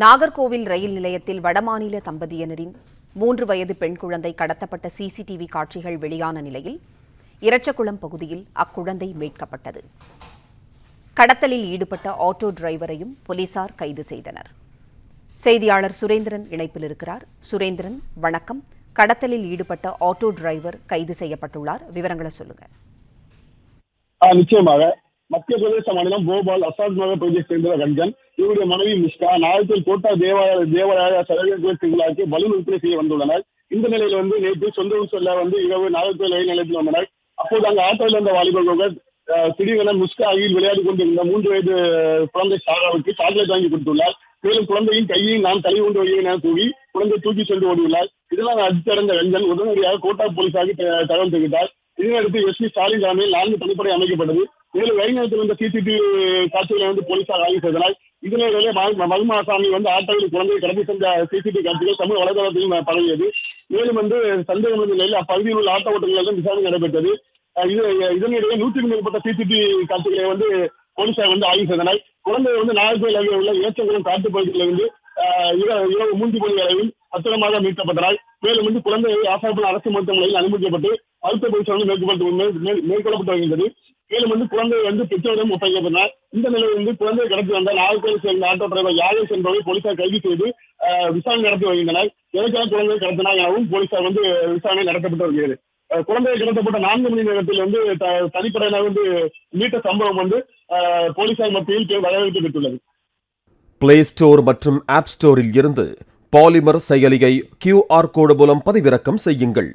நாகர்கோவில் ரயில் நிலையத்தில் வடமாநில தம்பதியினரின் மூன்று வயது பெண் குழந்தை கடத்தப்பட்ட சிசிடிவி காட்சிகள் வெளியான நிலையில் இரச்சகுளம் பகுதியில் அக்குழந்தை மீட்கப்பட்டது. கடத்தலில் ஈடுபட்ட ஆட்டோ டிரைவரையும் போலீசார் கைது செய்தனர். செய்தியாளர் சுரேந்திரன் இணைப்பில் இருக்கிறார். சுரேந்திரன் வணக்கம். கடத்தலில் ஈடுபட்ட ஆட்டோ டிரைவர் கைது செய்யப்பட்டுள்ளார். விவரங்களை சொல்லுங்கள் நிச்சயமாக. மத்திய பிரதேச மாநிலம் போபால் அசாத் நகர் பகுதியைச் சேர்ந்த ரஞ்சன். இவருடைய மனைவி மிஸ்கா நாகத்தில் கோட்டா தேவாலய தேவாலய சதவீத திருவிழாக்கு பலூன் விற்பனை செய்ய வந்துள்ளனர். இந்த நிலையில வந்து நேற்று சொந்த ஊர் செல்ல வந்து இரவு நாகர்கோவில் ரயில் நிலையத்தில் வந்தனர். அப்போது அங்கு ஆட்டோவில் இருந்த வாலிபர்கள் திடீரென முஸ்கா அருகில் விளையாடி கொண்டிருந்த மூன்று வயது குழந்தை சாராவுக்கு சாக்லேட் வாங்கி கொடுத்துள்ளார். மேலும் குழந்தையின் கையை நான் தலை கொண்டு வருகிறேன் என கூறி குழந்தை தூக்கி சென்று ஓடியுள்ளார். இதெல்லாம் அடித்தடைந்த ரஞ்சன் உடனடியாக கோட்டா போலீசாருக்கு தகவல் தெரிவித்தார். இதனையடுத்து எஸ்பி ஸ்டாலின் தலைமையில் நான்கு தனிப்படை அமைக்கப்பட்டது. மேலும் ரயில் நிலையத்தில் இருந்த சிசிடிவி காட்சிகளை வந்து போலீசார் ஆய்வு செய்தனால் இதனிடையே மதுமாசாமி வந்து ஆட்டோவில் குழந்தையை கடத்தி சென்ற சிசிடிவி காட்சிகள் சமூக வலைதளத்திலும் பரவியது. மேலும் வந்து சந்தேகம் இருந்த நிலையில் அப்பகுதியில் உள்ள ஆட்டோ ஓட்டுநர்களிடம் விசாரணை நடைபெற்றது. இது இதனிடையே நூற்றுக்கும் மேற்பட்ட சிசிடிவி காட்சிகளை வந்து போலீசார் வந்து ஆய்வு செய்தனர். குழந்தை வந்து நாகர்கோயில் அருகே உள்ள ஏற்றங்குளம் காட்டுப் பகுதியிலிருந்து அஹ், இரவு மூன்று மணி அளவில் பத்திரமாக மீட்கப்பட்டனர். மேலும் வந்து குழந்தை ஆசாரப்பட அரசு மருத்துவமனையில் அனுமதிக்கப்பட்டு மருத்துவ பரிசோதனை மேற்கொள்ளப்பட்டு மேற்- மேற்கொள்ளப்பட்டு வருகின்றது மேலும் வந்து குழந்தை வந்து பெற்றோரிடம் ஒப்படைக்கப்பட்டனர் இந்த நிலையில் வந்து குழந்தையை கடத்தி வந்த நாகர்கோவில் சேர்ந்த ஆட்டோ டிரைவர் யாகேஷ் என்பவரை போலீசார் கைது செய்து விசாரணை நடத்தி வருகின்றனர். எதற்காக குழந்தையை கடத்தினார் எனவும் போலீசார் வந்து விசாரணை நடத்தப்பட்டு வருகிறது. அஹ், குழந்தையை கடத்தப்பட்ட நான்கு மணி நேரத்தில் வந்து த- தனிப்படையினர் வந்து மீட்ட சம்பவம் வந்து போலீசார் மத்தியில் வரவேற்பு பெற்றுள்ளது. பிளே ஸ்டோர் மற்றும் ஆப் ஸ்டோரில் இருந்து பாலிமர் செயலியை கியூஆர் கோடு மூலம் பதிவிறக்கம் செய்யுங்கள்.